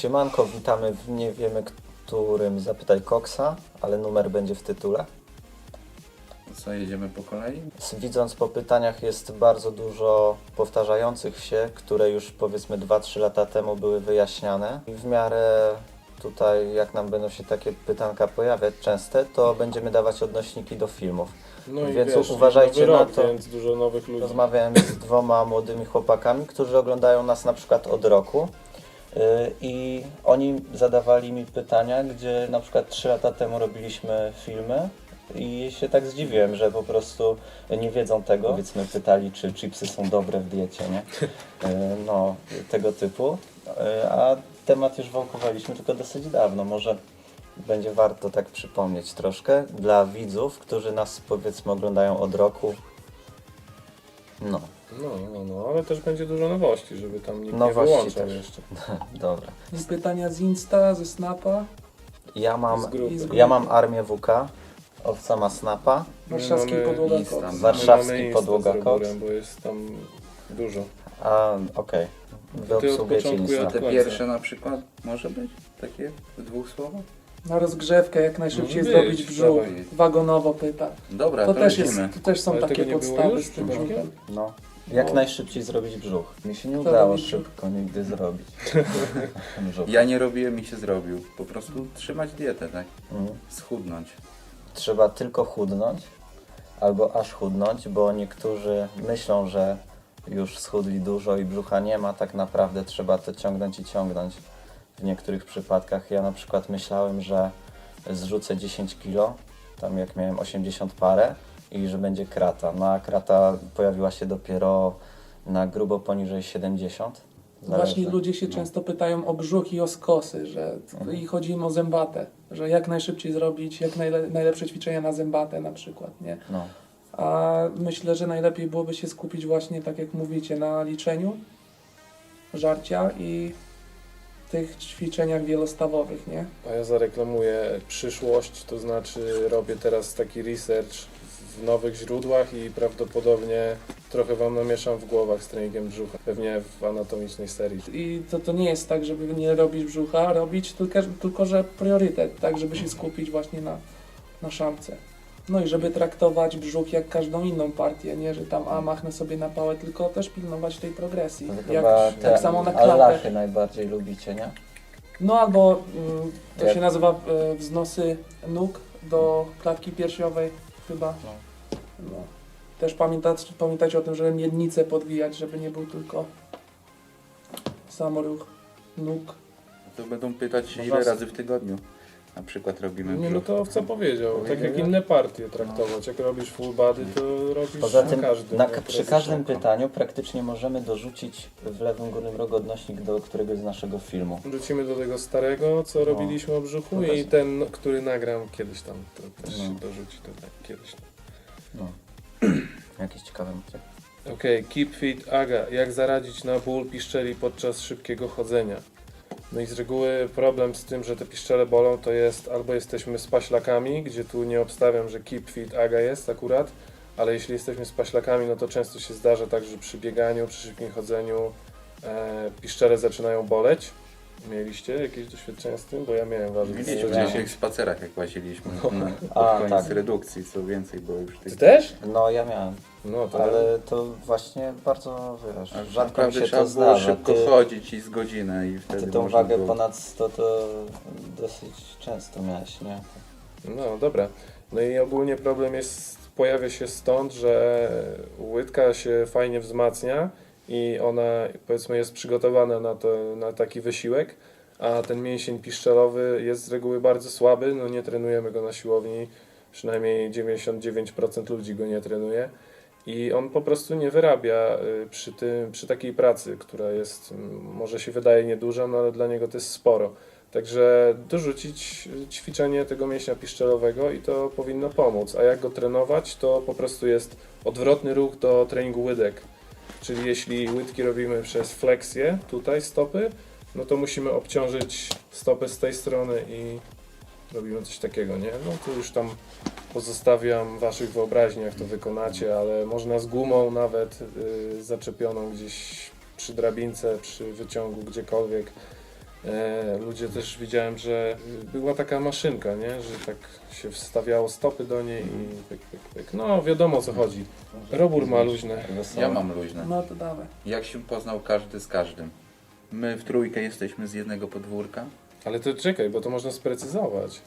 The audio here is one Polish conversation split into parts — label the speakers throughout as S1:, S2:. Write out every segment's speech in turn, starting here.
S1: Siemanko, witamy w nie wiemy którym Zapytaj Koksa, ale numer będzie w tytule.
S2: Co, jedziemy po kolei?
S1: Widząc po pytaniach jest bardzo dużo powtarzających się, które już powiedzmy 2-3 lata temu były wyjaśniane. I w miarę tutaj jak nam będą się takie pytanka pojawiać częste, to będziemy dawać odnośniki do filmów.
S3: No i
S1: Więc
S3: wiesz,
S1: uważajcie
S3: nowy
S1: na
S3: rok,
S1: to.
S3: Więc dużo nowych ludzi.
S1: Rozmawiałem z dwoma młodymi chłopakami, którzy oglądają nas na przykład od roku. Yy, I oni zadawali mi pytania, gdzie na przykład 3 lata temu robiliśmy filmy i się tak zdziwiłem, że po prostu nie wiedzą tego. Powiedzmy pytali, czy chipsy są dobre w diecie, nie? Yy, No, tego typu. Yy, A temat już wałkowaliśmy tylko dosyć dawno. Może będzie warto tak przypomnieć troszkę dla widzów, którzy nas powiedzmy oglądają od roku. No,
S3: No, no, no, ale też będzie dużo nowości, żeby tam nikt
S1: Nowości
S3: nie wyłączał
S1: też.
S3: jeszcze.
S1: dobra.
S4: I pytania z Insta, ze Snapa,
S1: Ja
S3: Z
S1: mam,
S3: grupy.
S4: i z
S1: ja mam armię WK, owca ma snapa.
S4: warszawski
S3: mamy
S4: podłoga
S2: Insta.
S4: Koks.
S2: My
S1: Warszawski
S3: My mamy Insta
S1: podłoga
S3: z
S1: koks.
S3: Bo jest tam dużo.
S1: A, okej. Wy
S3: od
S1: obsługujecie
S3: początku
S1: Insta.
S3: ja-
S2: Te
S3: końca.
S2: pierwsze na przykład może być? Takie w dwóch słowach?
S4: Na rozgrzewkę jak najszybciej
S3: Może
S4: zrobić
S3: być,
S4: brzuch.
S2: dawaj.
S4: Wagonowo pyta.
S2: Dobra,
S4: To
S2: to,
S4: też, jest,
S2: lecimy.
S4: to też są
S3: Ale
S4: takie
S3: tego nie było
S4: podstawy
S3: już
S4: z tym
S3: przypadkiem?
S4: brzuchem.
S1: No. Jak
S3: No.
S1: najszybciej zrobić brzuch. Mi się nie
S4: To
S1: udało szybko nigdy zrobić. brzuch.
S2: Ja nie robiłem i się zrobił. Po prostu trzymać dietę, tak?
S1: Mhm.
S2: Schudnąć.
S1: Trzeba tylko chudnąć, albo aż chudnąć, bo niektórzy myślą, że już schudli dużo i brzucha nie ma, tak naprawdę trzeba to ciągnąć i ciągnąć. W niektórych przypadkach ja na przykład myślałem, że zrzucę 10 kilo, tam jak miałem 80 parę i że będzie krata. No a krata pojawiła się dopiero na grubo poniżej 70.
S4: Właśnie
S1: Zależy.
S4: ludzie się
S1: No.
S4: często pytają o brzuch i o skosy, że
S1: Mhm.
S4: i chodzi im o zębatę, że jak najszybciej zrobić, jak najle, najlepsze ćwiczenia na zębatę na przykład, nie?
S1: No.
S4: A myślę, że najlepiej byłoby się skupić właśnie, tak jak mówicie, na liczeniu żarcia i tych ćwiczeniach wielostawowych, nie?
S3: A ja zareklamuję przyszłość, to znaczy robię teraz taki research w nowych źródłach i prawdopodobnie trochę wam namieszam w głowach z treningiem brzucha. Pewnie w anatomicznej serii.
S4: I to, to nie jest tak, żeby nie robić brzucha, robić tylko, tylko że priorytet, tak, żeby się skupić właśnie na, na szamce. No i żeby traktować brzuch jak każdą inną partię, nie, że tam a machnę sobie na pałę, tylko też pilnować tej progresji.
S1: To
S4: Jak,
S1: chyba te
S4: tak samo na klatę.
S1: Allachy najbardziej lubicie, nie?
S4: No albo mm, to
S1: Jak-
S4: się nazywa e, wznosy nóg do klatki piersiowej chyba.
S1: No.
S4: No. Też pamiętać, o tym, żeby miednicę podwijać, żeby nie był tylko samoruch nóg.
S2: To będą pytać
S1: Można
S2: ile razy w tygodniu. Na przykład robimy
S3: Nie, no to co powiedział, tak jak inne partie traktować. Jak robisz full body, to robisz
S1: Poza
S3: na
S1: tym
S3: każdym.
S1: na,
S3: jak
S1: przy każdym pytaniu praktycznie możemy dorzucić w lewym górnym rogu odnośnik do któregoś z naszego filmu.
S3: Wrócimy do tego starego, co
S1: No.
S3: robiliśmy o brzuchu
S1: No
S3: i
S1: właśnie.
S3: ten, który nagram kiedyś tam, to też
S1: No.
S3: się dorzuci tutaj kiedyś.
S1: No. Jakiś ciekawy motyw.
S3: Okej, keep fit Aga. Jak zaradzić na ból piszczeli podczas szybkiego chodzenia? No i z reguły problem z tym, że te piszczele bolą, to jest albo jesteśmy z paślakami, gdzie tu nie obstawiam, że keep fit Aga jest akurat, ale jeśli jesteśmy z paślakami, no to często się zdarza tak, że przy bieganiu, przy szybkim chodzeniu e, piszczele zaczynają boleć. Mieliście jakieś doświadczenia z tym? Bo ja miałem ważyć
S2: Mieliśmy na tych spacerach jak łaziliśmy. Na, pod
S1: A,
S2: koniec
S1: tak.
S2: redukcji, co więcej było już
S3: Ty
S2: tych...
S3: też?
S1: No ja miałem,
S3: No to
S1: ale to właśnie bardzo wiesz,
S2: A
S1: rzadko mi
S2: naprawdę
S1: się
S2: trzeba
S1: to
S2: było
S1: zdarza.
S2: szybko
S1: Ty,
S2: chodzić i z godzinę i wtedy
S1: ty tą
S2: można
S1: wagę
S2: było...
S1: ponad 100 to dosyć często miałeś, nie?
S3: No dobra. No i ogólnie problem jest, pojawia się stąd, że łydka się fajnie wzmacnia i ona powiedzmy jest przygotowana na, to, na taki wysiłek, a ten mięsień piszczelowy jest z reguły bardzo słaby, no nie trenujemy go na siłowni, przynajmniej 99% ludzi go nie trenuje i on po prostu nie wyrabia y, przy, tym, przy takiej pracy, która jest, może się wydaje nieduża, no ale dla niego to jest sporo. Także dorzucić ćwiczenie tego mięśnia piszczelowego i to powinno pomóc. A jak go trenować, to po prostu jest odwrotny ruch do treningu łydek. Czyli jeśli łydki robimy przez fleksję, tutaj stopy, no to musimy obciążyć stopy z tej strony i robimy coś takiego, nie? No to już tam pozostawiam waszych wyobraźni, jak to wykonacie, ale można z gumą nawet y, zaczepioną gdzieś przy drabince, przy wyciągu, gdziekolwiek ludzie też widziałem, że była taka maszynka, nie? że tak się wstawiało stopy do niej i pyk, pyk, pyk. No wiadomo o co chodzi. Robór ma luźne.
S2: Ja mam luźne.
S4: No to dawaj.
S2: Jak się poznał każdy z każdym? My w trójkę jesteśmy z jednego podwórka.
S3: Ale to czekaj, bo to można sprecyzować.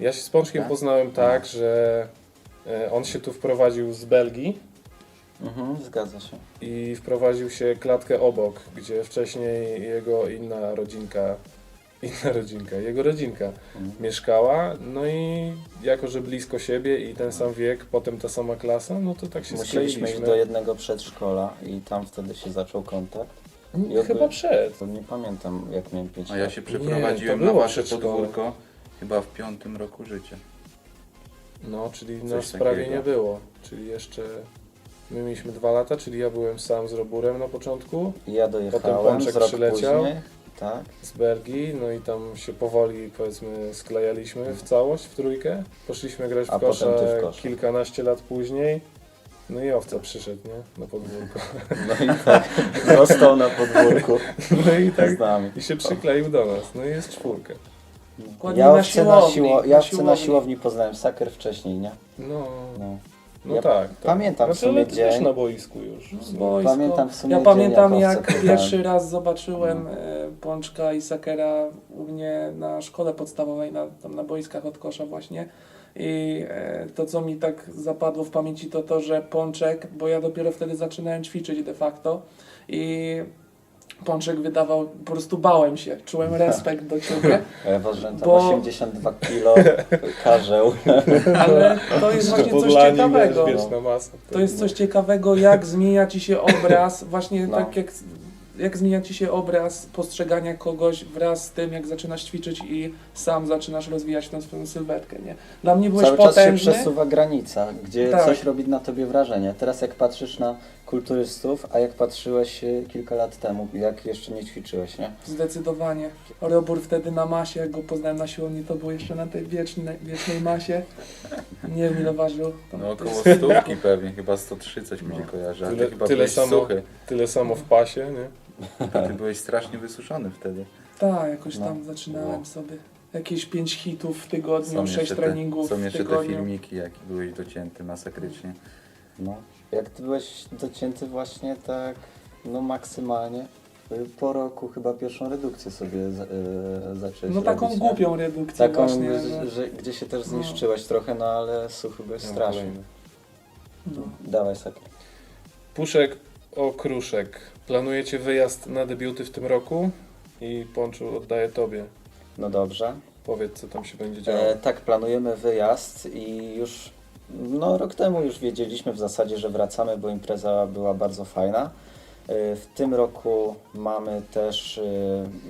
S3: Ja się z Pączkiem
S2: Tak?
S3: poznałem tak, że e, on się tu wprowadził z Belgii
S1: Mhm, zgadza się.
S3: i wprowadził się klatkę obok, gdzie wcześniej jego inna rodzinka, inna rodzinka, jego rodzinka
S1: Mhm.
S3: mieszkała, no i jako, że blisko siebie i ten sam wiek, potem ta sama klasa, no to tak się
S1: Musieliśmy iść
S3: skleiliśmy.
S1: do jednego przedszkola i tam wtedy się zaczął kontakt.
S3: Nie, Chyba przed.
S1: To nie pamiętam jak miałem 5
S2: A ja się przeprowadziłem
S3: to
S2: na
S3: było
S2: wasze
S3: przedszkole.
S2: podwórko chyba w piątym roku życia.
S3: No, czyli
S2: Coś
S3: nas prawie
S2: takiego.
S3: nie było. Czyli jeszcze my mieliśmy dwa lata, czyli ja byłem sam z Roburem na początku,
S1: I ja
S3: Potem
S1: dojechałem
S3: Pączek
S1: z rok
S3: przyleciał.
S1: później. Tak.
S3: z Belgii, no i tam się powoli powiedzmy sklejaliśmy w całość, w trójkę. Poszliśmy grać w kosza
S1: potem
S3: kilkanaście lat później. No i owca przyszedł, nie? Na podwórko.
S1: No i tak. Został na podwórku
S3: No i tak
S1: z nami.
S3: i się przykleił do nas. No i jest czwórkę.
S1: Ja
S4: na
S1: owce na,
S4: siłowni, na
S1: ja na
S4: siłowni.
S1: siłowni poznałem saker wcześniej, nie?
S3: No,
S1: No.
S3: No
S1: Ja
S3: tak, tak.
S1: pamiętam w
S3: znaczy, ale
S1: sumie
S3: ty też
S1: dzień.
S3: na boisku już. W sumie.
S4: boisko.
S1: Pamiętam w sumie
S4: Ja
S1: dzień,
S4: pamiętam
S1: jak
S4: pierwszy raz zobaczyłem e, Pączka i Sakera u mnie na szkole podstawowej, na, tam na boiskach od kosza właśnie. I e, to, co mi tak zapadło w pamięci, to to, że Pączek, bo ja dopiero wtedy zaczynałem ćwiczyć de facto i Pączek wydawał, po prostu bałem się, czułem respekt do ciebie,
S1: A Ja ważyłem tam
S4: Bo-
S1: 82 kilo, karzeł.
S4: ale to jest właśnie coś
S3: Podlani,
S4: ciekawego.
S3: Wiesz.
S4: To jest coś ciekawego, jak zmienia ci się obraz, właśnie
S1: No.
S4: tak jak, jak zmienia ci się obraz postrzegania kogoś wraz z tym, jak zaczynasz ćwiczyć i sam zaczynasz rozwijać tą swoją sylwetkę, nie? Dla mnie byłeś
S1: Cały czas się
S4: potężny,
S1: przesuwa granica, gdzie
S4: Tak.
S1: coś robi na tobie wrażenie. Teraz jak patrzysz na kulturystów, a jak patrzyłeś kilka lat temu, jak jeszcze nie ćwiczyłeś, nie?
S4: zdecydowanie. Robór wtedy na masie, jak go poznałem na siłowni, to był jeszcze na tej wiecznej, wiecznej masie. Nie wiem ile ważył.
S2: No około stówki pewnie, chyba 103 coś mi się
S1: No.
S2: kojarzy. A
S3: Tyle-
S2: ty chyba
S3: tyle
S2: byłeś
S3: samo.
S2: suchy.
S3: Tyle samo w pasie, nie?
S2: A ty byłeś strasznie wysuszony wtedy.
S4: Tak, jakoś
S1: No.
S4: tam zaczynałem
S2: No.
S4: sobie. Jakieś 5 hitów w tygodniu,
S2: Są
S4: 6
S2: jeszcze te,
S4: treningów
S2: są
S4: w
S2: jeszcze te
S4: tygodniu.
S2: filmiki, jak byłeś docięty masakrycznie.
S1: No. Jak ty byłeś docięty właśnie tak, no maksymalnie, y, po roku chyba pierwszą redukcję sobie z, y, zacząłeś
S4: No taką
S1: robić, nie?
S4: głupią redukcję
S1: Taką,
S4: właśnie.
S1: że,
S4: że-
S1: gdzie się też
S4: No.
S1: zniszczyłeś trochę, no ale suchy byłeś
S3: No,
S1: straszny.
S3: kolejny.
S4: No.
S1: Dawaj saker.
S3: Puszek Okruszek. Planujecie wyjazd na debiuty w tym roku? I Ponczu oddaję Tobie.
S1: No dobrze.
S3: Powiedz, co tam się będzie działo.
S1: E, tak, planujemy wyjazd i już no, rok temu już wiedzieliśmy w zasadzie, że wracamy, bo impreza była bardzo fajna. E, w tym roku mamy też e,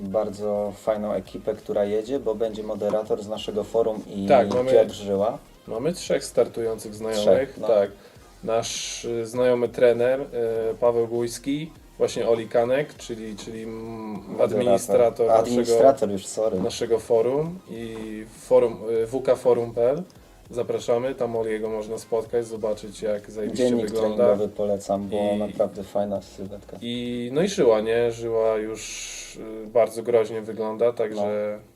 S1: bardzo fajną ekipę, która jedzie, bo będzie moderator z naszego forum i
S3: Tak, mamy-
S1: Piotr Żyła.
S3: Mamy trzech startujących znajomych.
S1: Trzech, no.
S3: Tak. Nasz y, znajomy trener y, Paweł Bujski, właśnie Oli Kanek, czyli, czyli mm, administrator naszego,
S1: Administrator już, sorry.
S3: naszego forum i forum y, wkforum.pl. Zapraszamy, tam Oliego można spotkać, zobaczyć jak zajebiście
S1: Dziennik
S3: wygląda.
S1: treningowy polecam, bo
S3: I-
S1: naprawdę fajna sylwetka.
S3: I no i żyła, nie? Żyła już y, bardzo groźnie wygląda, także
S1: No.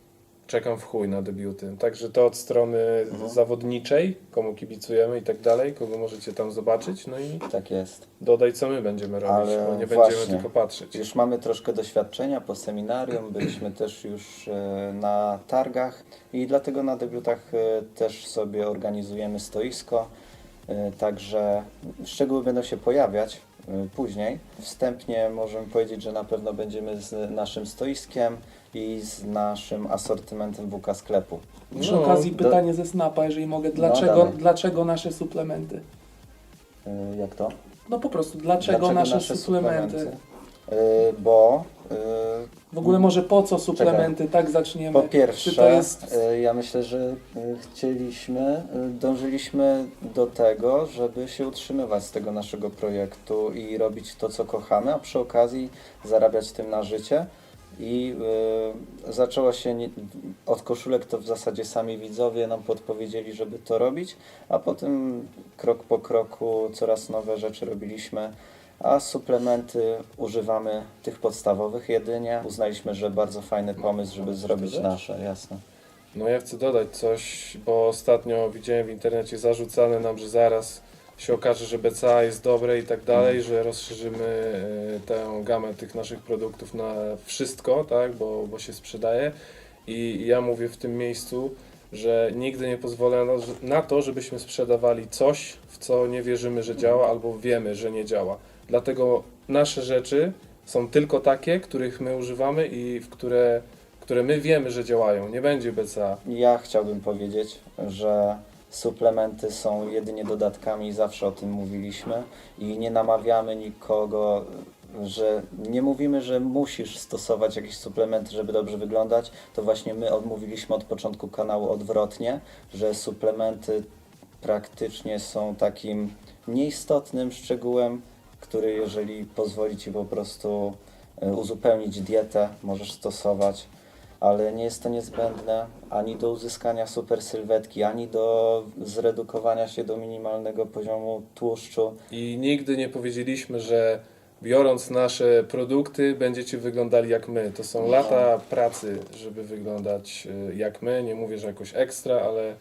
S3: Czekam w chuj na debiuty. Także to od strony
S1: Mhm.
S3: zawodniczej, komu kibicujemy i tak dalej, kogo możecie tam zobaczyć. No i
S1: Tak jest.
S3: dodaj, co my będziemy robić,
S1: Ale
S3: bo nie
S1: właśnie.
S3: będziemy tylko patrzeć.
S1: Już mamy troszkę doświadczenia po seminarium, byliśmy też już e, na targach i dlatego na debiutach e, też sobie organizujemy stoisko, e, także szczegóły będą się pojawiać później. Wstępnie możemy powiedzieć, że na pewno będziemy z naszym stoiskiem i z naszym asortymentem WK sklepu.
S4: Przy
S3: No,
S4: okazji
S1: do-
S4: pytanie ze Snapa, jeżeli mogę. Dlaczego,
S1: dawaj.
S4: dlaczego nasze suplementy?
S1: E, Jak to?
S4: No po prostu, dlaczego, nasze, suplementy?
S1: E, Bo e,
S4: W ogóle może po co suplementy? Tak zaczniemy.
S1: Po
S4: Czy
S1: pierwsze,
S4: to jest...
S1: e, ja myślę, że chcieliśmy, e, dążyliśmy do tego, żeby się utrzymywać z tego naszego projektu i robić to, co kochamy, a przy okazji zarabiać tym na życie. I e, zaczęło się nie, od koszulek, to w zasadzie sami widzowie nam podpowiedzieli, żeby to robić, a potem krok po kroku coraz nowe rzeczy robiliśmy. a suplementy używamy tych podstawowych jedynie. Uznaliśmy, że bardzo fajny pomysł, żeby zrobić nasze, jasne.
S3: No ja chcę dodać coś, bo ostatnio widziałem w internecie zarzucane nam, że zaraz się okaże, że BCA jest dobre i tak dalej, że rozszerzymy e, tę gamę tych naszych produktów na wszystko, tak, bo, bo się sprzedaje. I ja mówię w tym miejscu, że nigdy nie pozwolę na, to, żebyśmy sprzedawali coś, w co nie wierzymy, że działa, albo wiemy, że nie działa. Dlatego nasze rzeczy są tylko takie, których my używamy i w które, które my wiemy, że działają. Nie będzie BCA.
S1: Ja chciałbym powiedzieć, że suplementy są jedynie dodatkami, zawsze o tym mówiliśmy i nie namawiamy nikogo, że nie mówimy, że musisz stosować jakieś suplementy, żeby dobrze wyglądać. To właśnie my odmówiliśmy od początku kanału odwrotnie, że suplementy praktycznie są takim nieistotnym szczegółem, który jeżeli pozwoli Ci po prostu e, uzupełnić dietę, możesz stosować ale nie jest to niezbędne ani do uzyskania super sylwetki, ani do zredukowania się do minimalnego poziomu tłuszczu.
S3: I nigdy nie powiedzieliśmy, że biorąc nasze produkty będziecie wyglądali jak my. To są lata pracy, żeby wyglądać y, jak my. Nie mówię, że jakoś ekstra, ale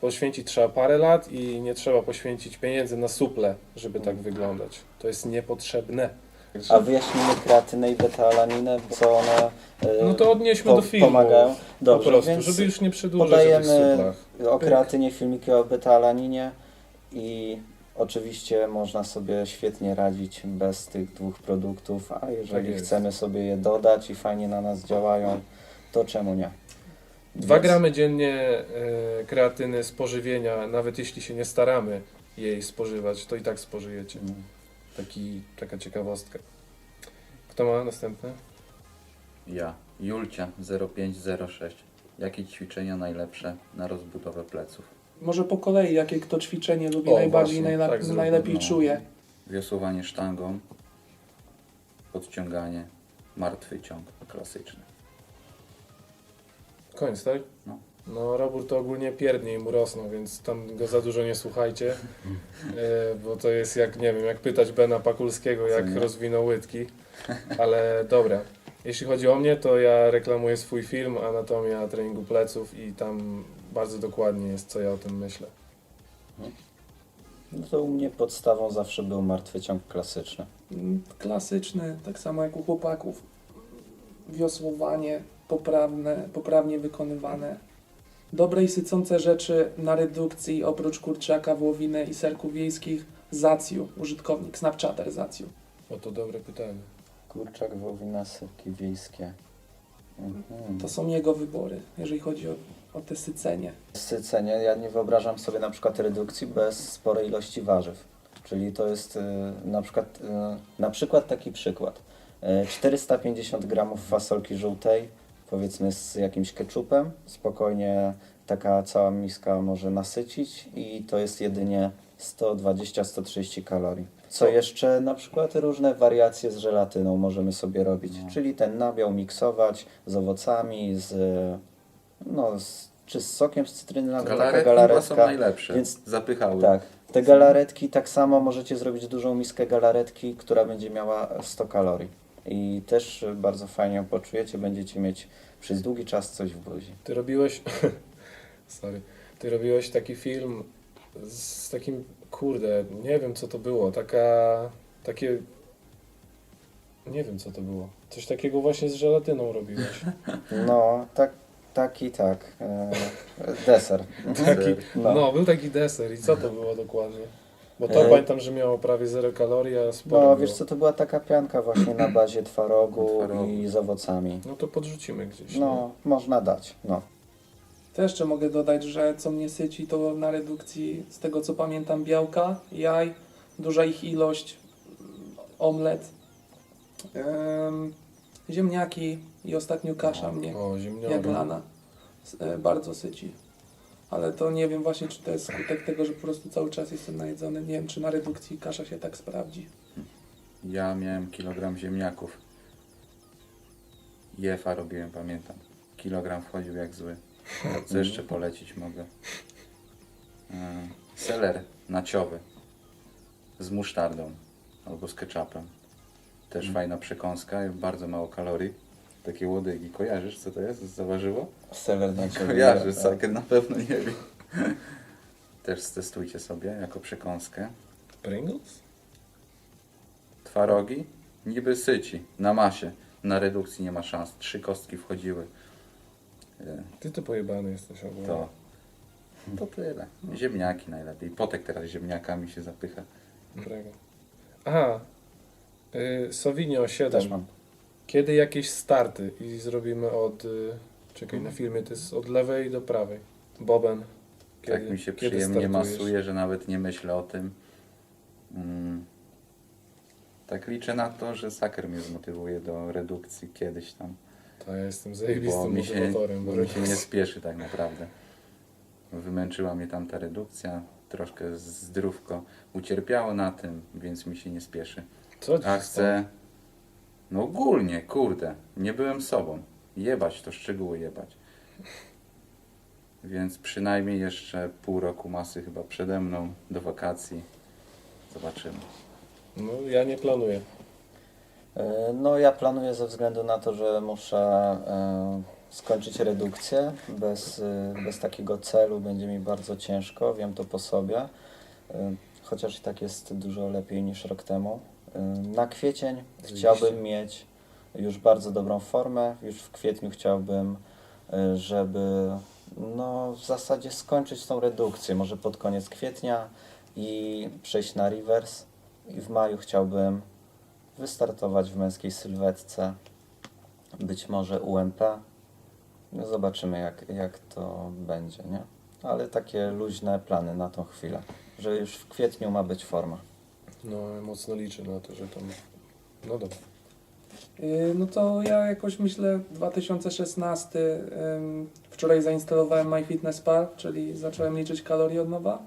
S3: poświęcić trzeba parę lat i nie trzeba poświęcić pieniędzy na suple, żeby tak wyglądać. To jest niepotrzebne.
S1: A wyjaśnimy kreatynę i beta-alaninę, co one e,
S3: No to odnieśmy
S1: po-
S3: do filmu.
S1: pomagają. Dobrze,
S3: po prostu,
S1: więc
S3: żeby już nie przedłużać o tych
S1: podajemy
S3: suplach.
S1: o kreatynie filmiki o beta-alaninie i oczywiście można sobie świetnie radzić bez tych dwóch produktów, a jeżeli
S3: Tak jest.
S1: chcemy sobie je dodać i fajnie na nas działają, to czemu nie?
S3: 2
S1: Więc-
S3: gramy dziennie e, kreatyny z pożywienia, nawet jeśli się nie staramy jej spożywać, to i tak spożyjecie.
S1: Mm.
S3: Taki, taka ciekawostka. Kto ma następny?
S2: Ja, Julcia 0506. Jakie ćwiczenia najlepsze na rozbudowę pleców?
S4: Może po kolei, jakie kto ćwiczenie lubi
S3: O,
S4: najbardziej,
S3: właśnie,
S4: najla-
S3: tak zróbmy,
S4: najlepiej
S2: no.
S4: czuje.
S2: Wiosłowanie sztangą, podciąganie, martwy ciąg klasyczny.
S3: Koniec, tak?
S2: No.
S3: No, Robór to ogólnie pierdnie i mu rosną, więc tam go za dużo nie słuchajcie, e, bo to jest jak, nie wiem, jak pytać Bena Pakulskiego, jak rozwinął łydki, ale dobra. Jeśli chodzi o mnie, to ja reklamuję swój film Anatomia treningu pleców i tam bardzo dokładnie jest, co ja o tym myślę.
S1: No to u mnie podstawą zawsze był martwy ciąg klasyczny.
S4: Mm, Klasyczny, tak samo jak u chłopaków. Wiosłowanie poprawne, poprawnie wykonywane. Dobre i sycące rzeczy na redukcji, oprócz kurczaka, wołowiny i serków wiejskich, Zacju, użytkownik, Snapchater Zacju.
S3: O, to dobre pytanie.
S1: Kurczak, wołowina, sypki wiejskie. Mhm.
S4: To są jego wybory, jeżeli chodzi o, o te sycenie.
S1: Sycenie, ja nie wyobrażam sobie na przykład redukcji bez sporej ilości warzyw. Czyli to jest y, na przykład, y, na przykład taki przykład. Y, 450 gramów fasolki żółtej, powiedzmy z jakimś ketchupem, spokojnie taka cała miska może nasycić i to jest jedynie 120-130 kalorii. Co jeszcze? Na przykład różne wariacje z żelatyną możemy sobie robić,
S2: No.
S1: czyli ten nabiał miksować z owocami, z, no, z, czy z sokiem z cytryny, nawet taka
S2: Galaretki chyba są
S1: galaretka.
S2: najlepsze.
S1: więc-
S2: Zapychały.
S1: Tak. Te galaretki tak samo możecie zrobić dużą miskę galaretki, która będzie miała 100 kalorii. I też bardzo fajnie ją poczujecie, będziecie mieć przez długi czas coś w buzi.
S3: Ty robiłeś. Sorry. Ty robiłeś taki film z takim. Kurde, nie wiem co to było. Taka. Takie. Nie wiem co to było. Coś takiego właśnie z żelatyną robiłeś.
S1: No, tak, taki tak. E, deser.
S3: Taki,
S1: No.
S3: no. był taki deser. I co to było dokładnie? Bo to
S1: E,
S3: pamiętam, że miało prawie 0 kalorii, a sporo.
S1: No
S3: było.
S1: wiesz co, to była taka pianka właśnie na bazie twarogu
S2: Twarogu.
S1: i z owocami.
S3: No to podrzucimy gdzieś.
S1: No, można dać. No.
S4: To jeszcze mogę dodać, że co mnie syci, to na redukcji, z tego co pamiętam, białka, jaj, duża ich ilość, omlet, em, ziemniaki i ostatnio kasza mnie,
S3: O, ziemniaki.
S4: jaglana, s- e, bardzo syci. Ale to nie wiem właśnie, czy to jest skutek tego, że po prostu cały czas jestem najedzony. Nie wiem, czy na redukcji kasza się tak sprawdzi.
S2: Ja miałem kilogram ziemniaków. Jefa robiłem, pamiętam. Kilogram wchodził jak zły. Co jeszcze polecić mogę? E, Seler naciowy z musztardą. albo z ketchupem. Też
S1: Mm.
S2: fajna przekąska, bardzo mało kalorii. Takie łodygi. Kojarzysz co to jest? Zaważyło?
S1: Sever na ciebie.
S2: Kojarzysz,
S1: tak.
S2: Saker na pewno nie wie. Też stestujcie sobie jako przekąskę.
S3: Pringles?
S2: Twarogi, niby syci, na masie. Na redukcji nie ma szans. Trzy kostki wchodziły. E,
S3: Ty to pojebany jesteś ogólnie.
S2: To, to tyle. Ziemniaki najlepiej. Potek teraz ziemniakami się zapycha.
S3: Dobrego. Aha. Y, Sauvignon 7.
S1: Też mam.
S3: Kiedy jakieś starty i zrobimy od... Y, czekaj,
S1: Mhm.
S3: na filmie to jest od lewej do prawej. Boben.
S2: tak mi się
S3: kiedy
S2: przyjemnie
S3: startujesz?
S2: masuje, że nawet nie myślę o tym. Mm. Tak liczę na to, że Saker mnie zmotywuje do redukcji kiedyś tam.
S3: To ja jestem
S2: Bo
S3: zajebistym
S2: mi, się,
S3: motywatorem.
S2: bo mi się nie spieszy tak naprawdę. Wymęczyła mnie tam ta redukcja, troszkę zdrówko ucierpiało na tym, więc mi się nie spieszy.
S3: Co ci
S2: A
S3: się
S2: chcę... No ogólnie, kurde, nie byłem sobą. Jebać, to szczegóły jebać. Więc przynajmniej jeszcze pół roku masy chyba przede mną, do wakacji. Zobaczymy.
S3: No ja nie planuję.
S1: E, No ja planuję ze względu na to, że muszę e, skończyć redukcję. Bez, e, bez takiego celu będzie mi bardzo ciężko, wiem to po sobie. Chociaż i tak jest dużo lepiej niż rok temu. Na kwiecień chciałbym mieć już bardzo dobrą formę. Już w kwietniu chciałbym, e, żeby no, w zasadzie skończyć tą redukcję. Może pod koniec kwietnia i przejść na reverse. I w maju chciałbym wystartować w męskiej sylwetce, być może UMP. No zobaczymy jak, jak to będzie, nie? Ale takie luźne plany na tą chwilę, że już w kwietniu ma być forma.
S3: No mocno liczę na to, że tam... No dobra.
S4: Yy, No to ja jakoś myślę 2016 ym, wczoraj zainstalowałem MyFitnessPal, czyli zacząłem liczyć kalorie od nowa.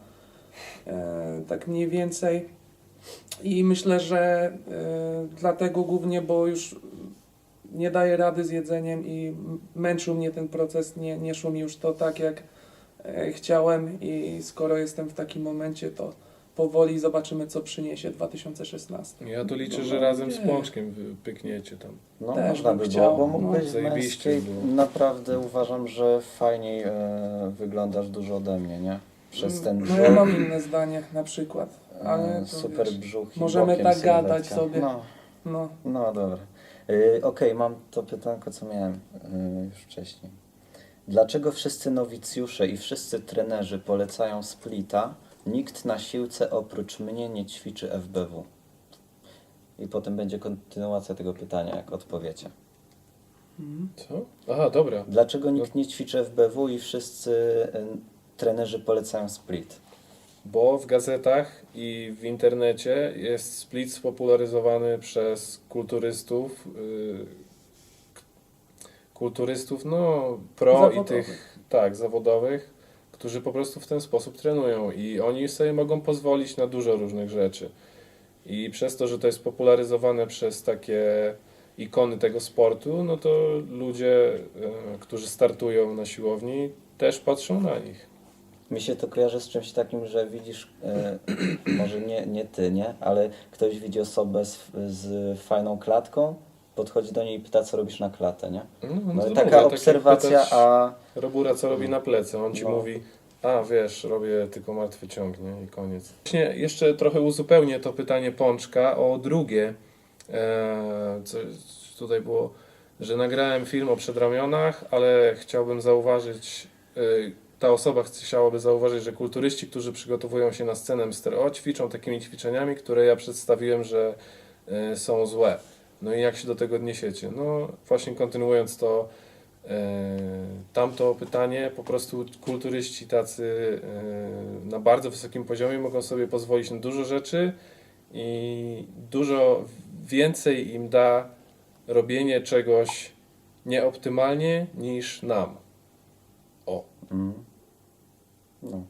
S4: Yy, Tak mniej więcej. I myślę, że yy, dlatego głównie, bo już nie daję rady z jedzeniem i męczył mnie ten proces, nie, nie szło mi już to tak jak e, chciałem i skoro jestem w takim momencie, to powoli zobaczymy co przyniesie 2016.
S3: Ja tu liczę,
S4: No,
S3: że razem z. Pączkiem wy- pykniecie tam.
S1: No
S4: Też
S1: można
S4: bym
S1: by
S4: chciał,
S1: było, bo
S4: no.
S1: mógłbyś w
S3: Zajebiście
S1: męskiej
S3: było.
S1: naprawdę uważam, że fajniej e, wyglądasz dużo ode mnie, nie? Przez ten
S4: No
S1: brzuch,
S4: ja mam inne zdania na przykład, ale
S1: e,
S4: to
S1: super
S4: wiesz,
S1: brzuch i
S4: możemy
S1: bokiem
S4: tak gadać
S1: sylwetka.
S4: sobie.
S1: No,
S4: no.
S1: no dobra. Y, Okej, mam to pytanko, co miałem y, już wcześniej. Dlaczego wszyscy nowicjusze i wszyscy trenerzy polecają splita, nikt na siłce oprócz mnie nie ćwiczy FBW? I potem będzie kontynuacja tego pytania, jak odpowiecie.
S3: Co? Aha, dobra.
S1: Dlaczego nikt nie ćwiczy FBW i wszyscy y, trenerzy polecają split?
S3: Bo w gazetach i w internecie jest split spopularyzowany przez kulturystów, k- kulturystów, no pro i
S4: Zawodowych.
S3: tych, tak, zawodowych, którzy po prostu w ten sposób trenują i oni sobie mogą pozwolić na dużo różnych rzeczy. I przez to, że to jest popularyzowane przez takie ikony tego sportu, no to ludzie, yy, którzy startują na siłowni, też patrzą na nich.
S1: Mi się to kojarzy z czymś takim, że widzisz, e, może nie, nie ty, nie? Ale ktoś widzi osobę z, z fajną klatką, podchodzi do niej i pyta, co robisz na klatę, nie?
S3: No,
S1: No,
S3: mówię,
S1: taka
S3: tak
S1: obserwacja, a
S3: Robura co robi na plecy, on ci
S1: No.
S3: mówi, a wiesz, robię tylko martwy ciąg, nie? I koniec. Właśnie jeszcze trochę uzupełnię to pytanie Pączka o drugie, e, co tutaj było, że nagrałem film o przedramionach, ale chciałbym zauważyć, e, ta osoba chciałaby zauważyć, że kulturyści, którzy przygotowują się na scenę stereo, ćwiczą takimi ćwiczeniami, które ja przedstawiłem, że e, są złe. No i jak się do tego odniesiecie? No właśnie kontynuując to, e, tamto pytanie, po prostu kulturyści tacy e, na bardzo wysokim poziomie mogą sobie pozwolić na dużo rzeczy i dużo więcej im da robienie czegoś nieoptymalnie niż nam. O,
S1: mm, no.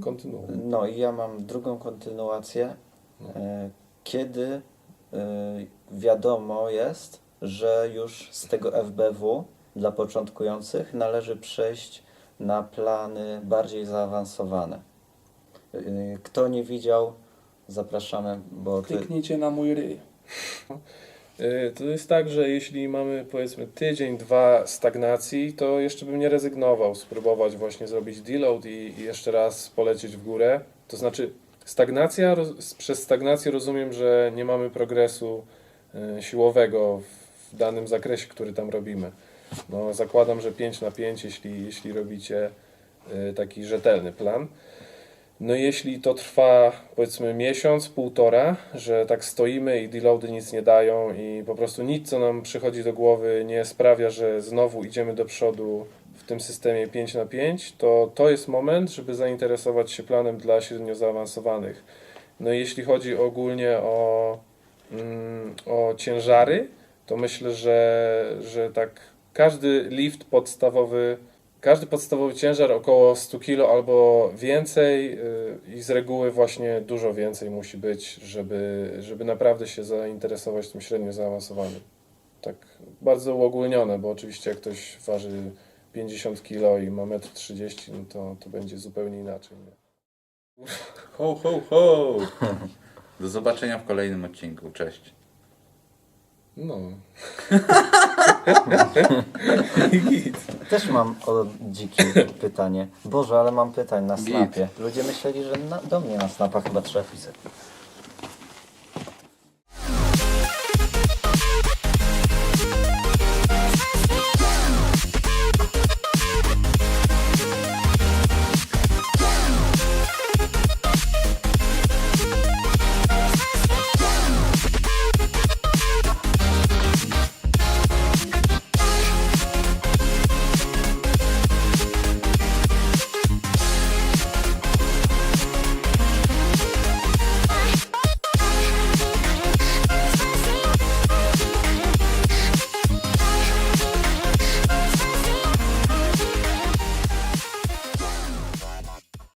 S3: kontynuuj.
S1: no i ja mam drugą kontynuację.
S3: No.
S1: E, Kiedy wiadomo jest, że już z tego FBW dla początkujących należy przejść na plany bardziej zaawansowane. E, Kto nie widział zapraszamy, bo ty,
S4: Kliknijcie na mój ryj.
S3: Y, To jest tak, że jeśli mamy powiedzmy tydzień, dwa stagnacji, to jeszcze bym nie rezygnował, spróbować właśnie zrobić deload i jeszcze raz polecieć w górę. To znaczy stagnacja, roz- przez stagnację rozumiem, że nie mamy progresu y, siłowego w danym zakresie, który tam robimy. No, zakładam, że 5 na 5, jeśli, jeśli robicie y, taki rzetelny plan. No jeśli to trwa powiedzmy miesiąc, półtora, że tak stoimy i deloady nic nie dają i po prostu nic, co nam przychodzi do głowy nie sprawia, że znowu idziemy do przodu tym systemie 5 na 5, to to jest moment, żeby zainteresować się planem dla średnio zaawansowanych. No i jeśli chodzi ogólnie o, mm, o ciężary, to myślę, że, że tak każdy lift podstawowy każdy podstawowy ciężar około 100 kg albo więcej yy, i z reguły właśnie dużo więcej musi być, żeby, żeby naprawdę się zainteresować tym średnio zaawansowanym. Tak bardzo uogólnione, bo oczywiście jak ktoś waży 50 kg i ma 1,30 m, no to, to będzie zupełnie inaczej. Nie?
S2: Ho, ho, ho! Do zobaczenia w kolejnym odcinku. Cześć.
S3: No.
S1: też mam o dzikie pytanie. Boże, ale mam pytań na
S2: Git.
S1: snapie. Ludzie myśleli, że na, do mnie na snapa chyba trzeba pisać.